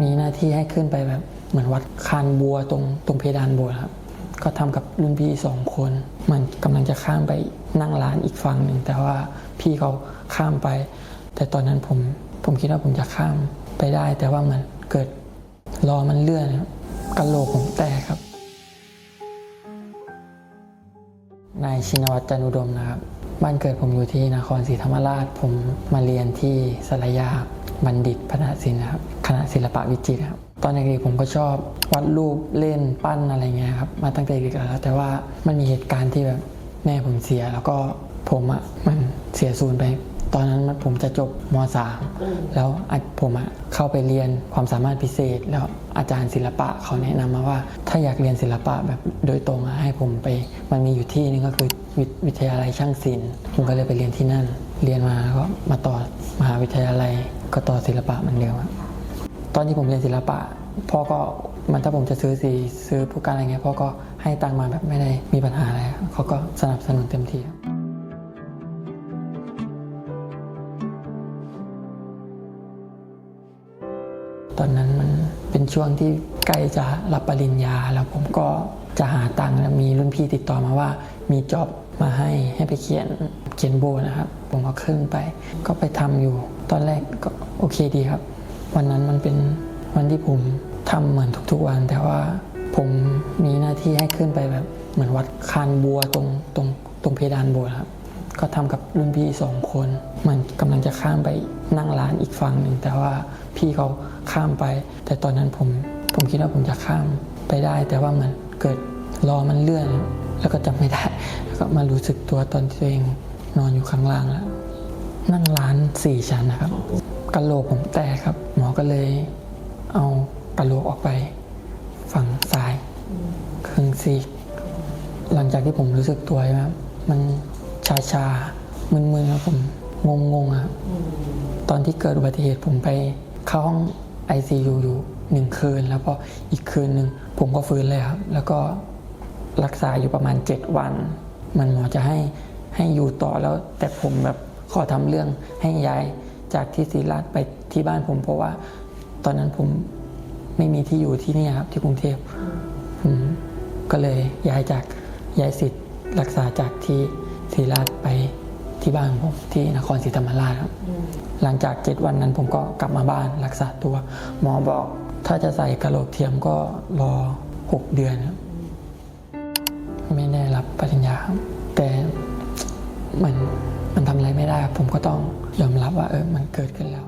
มีหน้าที่ให้ขึ้นไปแบบเหมือนวัดคานบัวตรงตรงเพดานโบสถ์ครับก็ทำกับรุ่นพี่สองคน มันกำลังจะข้ามไปนั่งร้านอีกฝั่งหนึ่งแต่ว่าพี่เขาข้ามไป แต่ตอนนั้นผมผมคิดว่าผมจะข้ามไปได้ แต่ว่ามันเกิดรอมันเลื่อนกระโหลกผมแตกครับนายชินวัตรจันอุดมนะครับ บ้านเกิดผมอยู่ที่นครศรีธรรมราช ผมมาเรียนที่สระยาบัณฑิตพัฒนศิลป์นะครับคณะศิลปะวิจิตรครับตอนเด็กๆผมก็ชอบวาดรูปเล่นปั้นอะไรเงี้ยครับมาตั้งแต่เด็กแล้วแต่ว่ามันมีเหตุการณ์ที่แบบแม่ผมเสีย แล้วก็ผมอะมันเสียศูนย์ไป ตอนนั้นมันผมจะจบม .3 แล้วผมอะเข้าไปเรียนความสามารถพิเศษ แล้วอาจารย์ศิลปะเขาแนะนำมาว่า ถ้าอยากเรียนศิลปะแบบโดยตรงอะให้ผมไป มันมีอยู่ที่นึงก็คือ วิวทยาลัยช่างศิลป์ผมก็เลยไปเรียนที่นั่น เรียนมาแล้วก็มาต่อมหาวิทยาลัยก็ต่อศิลปะเหมือนเดิมตอนที่ผมเรียนศิลปะพ่อก็มันถ้าผมจะซื้อสีซื้อผู้การอะไรเงี้ยพ่อก็ให้ตังค์มาแบบไม่ได้มีปัญหาอะไรเขาก็สนับสนุนเต็มที่ตอนนั้นมันเป็นช่วงที่ใกล้จะรับปริญญา แล้วผมก็จะหาตังค์มีรุ่นพี่ติดต่อมาว่ามีจ็อบ มาให้ให้ไปเขียนเขียนโบนะครับ ผมก็ขึ้นไป ก็ไปทำอยู่ ตอนแรกก็โอเคดีครับ วันนั้นมันเป็นวันที่ผมทำเหมือนทุกๆวัน แต่ว่าผมมีหน้าที่ให้ขึ้นไปแบบเหมือนวัดคานบัวตรงตรงตรงเพดานโบสถ์ครับ ก็ทำกับรุ่นพี่สองคน มันกำลังจะข้ามไปนั่งร้านอีกฝั่งหนึ่งแต่ว่าพี่เขาข้ามไป แต่ตอนนั้นผมผมคิดว่าผมจะข้ามไปได้ แต่ว่ามันเกิดรอมันเลื่อน แล้วก็จำไม่ได้ แล้วก็มารู้สึกตัวตอนที่ตัวเองนอนอยู่ข้างล่างแล้วนั่งร้านสี่ชั้นนะครับกะโหลกผมแตกครับ หมอก็เลยเอากะโหลกออกไป ฝั่งซ้ายครึ่งซีกหลังจากที่ผมรู้สึกตัวใช่ไหมครับมันชาชาๆมึนๆครับผมงงงๆอะครับตอนที่เกิดอุบัติเหตุผมไปเข้าห้อง ICU อยู่หนึ่งคืน แล้วพออีกคืนหนึ่งผมก็ฟื้นเลยครับ แล้วก็รักษาอยู่ประมาณ 7 วัน มันหมอจะให้ให้อยู่ต่อแล้ว แต่ผมแบบขอทำเรื่องให้ย้ายจากที่ศรีราชไปที่บ้านผม เพราะว่าตอนนั้นผมไม่มีที่อยู่ที่นี่ครับ ที่กรุงเทพผมก็เลยย้ายจากย้ายสิทธิ์รักษาจากที่ศรีราชไปที่บ้านของผมที่นครศรีธรรมราชครับ หลังจากเจ็ดวันนั้นผมก็กลับมาบ้านรักษาตัว หมอบอกถ้าจะใส่กระโหลกเทียมก็รอหกเดือนครับไม่ได้รับปริญญา แต่มันมันทำอะไรไม่ได้ครับผมก็ต้องยอมรับว่าเออมันเกิดขึ้นแล้ว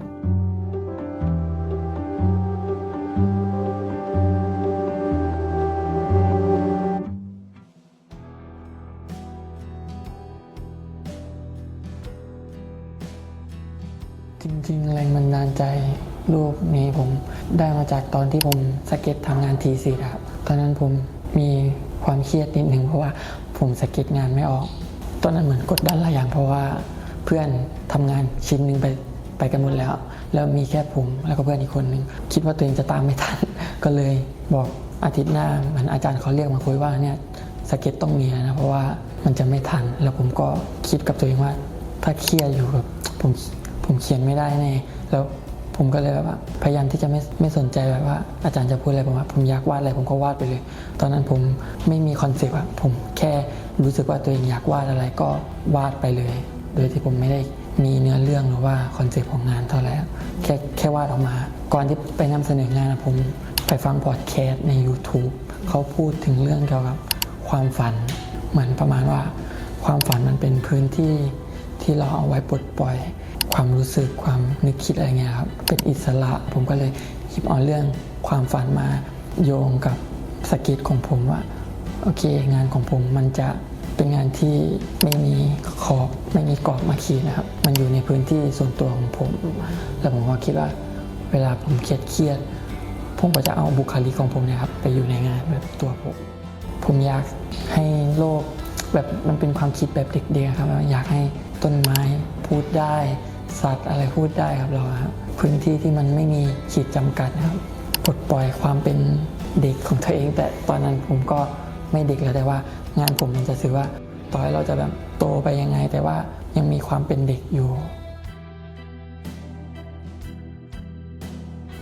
จริงๆ แรงบันดาลใจรูปนี้ผมได้มาจากตอนที่ผมสเก็ตทำงานทีสิครับ ตอนนั้นผมมีความเครียดนิดหนึ่งเพราะว่า ผมสเก็ตงานไม่ออก ตอนนั้นเหมือนกดดันหลายอย่างเพราะว่าเพื่อนทำงานชิ้นหนึ่งไปไปกันหมดแล้ว แล้วมีแค่ผมแล้วก็เพื่อนอีกคนหนึ่งคิดว่าตัวเองจะตามไม่ทัน ก็เลยบอกอาทิตย์หน้าเหมือนอาจารย์เขาเรียกมาคุยว่าเนี่ยสเก็ตต้องมีนะเพราะว่ามันจะไม่ทัน แล้วผมก็คิดกับตัวเองว่า ถ้าเครียดอยู่แบบผมผมเขียนไม่ได้แน่แล้ว ผมก็เลยแบบว่าพยายามที่จะไม่ไม่สนใจแบบว่าอาจารย์จะพูดอะไรผมว่าผมอยากวาดอะไรผมก็วาดไปเลย ตอนนั้นผมไม่มีคอนเซปต์อะผมแค่รู้สึกว่าตัวเองอยากวาดอะไรก็วาดไปเลย โดยที่ผมไม่ได้มีเนื้อเรื่องหรือว่าคอนเซปต์ของงานเท่าไหร่แค่แค่วาดออกมา ก่อนที่ไปนำเสนองานอะผมไปฟังพอดแคสต์ใน YouTube เขาพูดถึงเรื่องเกี่ยวกับความฝันเหมือนประมาณว่า ความฝันมันเป็นพื้นที่ที่เราเอาไว้ปลดปล่อย ความรู้สึกความนึกคิดอะไรเงี้ยครับเป็นอิสระ ผมก็เลยหยิบเอาเรื่องความฝันมาโยงกับสเกิทของผมว่าโอเค งานของผมมันจะเป็นงานที่ไม่มีขอบไม่มีกรอบมาขีดนะครับ มันอยู่ในพื้นที่ส่วนตัวของผม แล้วผมก็คิดว่าเวลาผมเครียดเครียดผมก็จะเอาบุคลิกของผมนะครับ ไปอยู่ในงานแบบตัวผม ผมอยากให้โลกแบบมันเป็นความคิดแบบเด็กๆครับ อยากให้ต้นไม้พูดได้ สัตว์อะไรพูดได้ครับเราครับพื้นที่ที่มันไม่มีขีดจำกัดนะครับปลดปล่อยความเป็นเด็กของตัวเอง แต่ตอนนั้นผมก็ไม่เด็กแล้วแต่ว่า งานผมมันจะสื่อว่าต่อให้เราจะแบบโตไปยังไง แต่ว่ายังมีความเป็นเด็กอยู่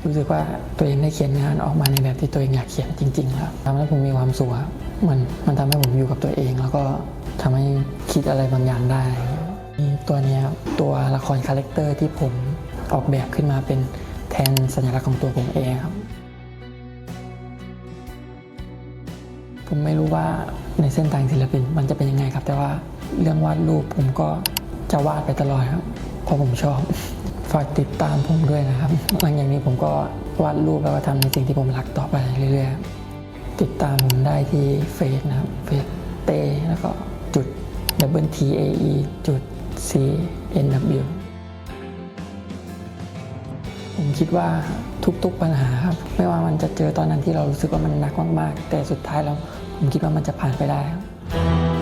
รู้สึกว่าตัวเองได้เขียนงานออกมาในแบบที่ตัวเองอยากเขียนจริงๆครับทำให้ผมมีความสุขครับมันมันทำให้ผมอยู่กับตัวเอง แล้วก็ทำให้คิดอะไรบางอย่างได้ ตัวนี้ตัวละครคาแรคเตอร์ที่ผมออกแบบขึ้นมาเป็นแทนสัญลักษณ์ของตัวผมเองครับ ผมไม่รู้ว่าในเส้นทางศิลปินมันจะเป็นยังไงครับ แต่ว่าเรื่องวาดรูปผมก็จะวาดไปตลอดครับ เพราะผมชอบ ฝากติดตามผมด้วยนะครับหลังจากนี้ผมก็วาดรูปแล้วก็ทำในสิ่งที่ผมรักต่อไปเรื่อยๆ ติดตามผมได้ที่เฟซนะครับ เฟซเตแล้วก็จุด W T A E จุด C N W ผมคิดว่าทุกๆปัญหาครับไม่ว่ามันจะเจอตอนนั้นที่เรารู้สึกว่ามันหนักมากๆ แต่สุดท้ายแล้วผมคิดว่ามันจะผ่านไปได้ครับ